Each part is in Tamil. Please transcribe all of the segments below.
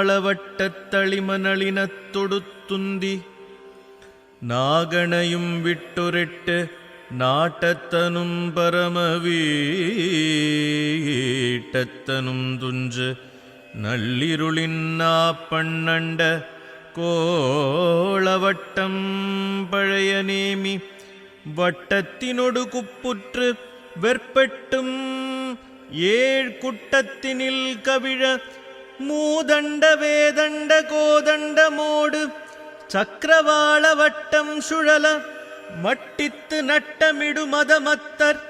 താളവട്ടത്തളിമനളിനത്തൊടുത്തുന്തി നാഗണയും വിട്ടൊരിട്ട് നാട്ടത്തനും പരമവീട്ടത്തനും തുഞ്ച് നല്ലിരുളിന്നാ പണ്ണണ്ട കോളവട്ടം പഴയ നേമി വട്ടത്തിനൊടു കുപ്പുറ്റ് വെർപ്പെട്ടും ഏഴ് കുട്ടത്തിനിൽ കവിഴ மூதண்ட வேதண்ட கோதண்ட மோடு சக்கரவாள வட்டம் சுழல மட்டித்து நட்டமிடு மதமத்தர்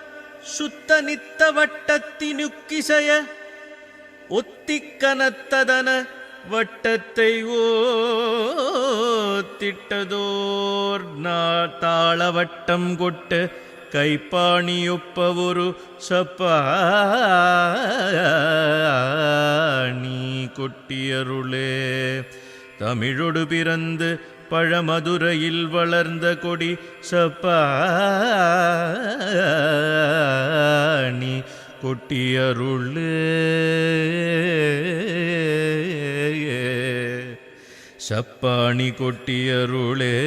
சுத்த நித்த வட்டத்தினுக்கிசைய ஒத்திக்கனத்ததன வட்டத்தை ஓத்திட்டதோர் தாள வட்டம் கொட்டு கைப்பாணியொப்ப ஒரு சப்பா கொட்டியருளே தமிழொடு பிறந்து பழமதுரையில் வளர்ந்த கொடி சப்பாணி கொட்டியருளே. சப்பாணி கொட்டியருளே.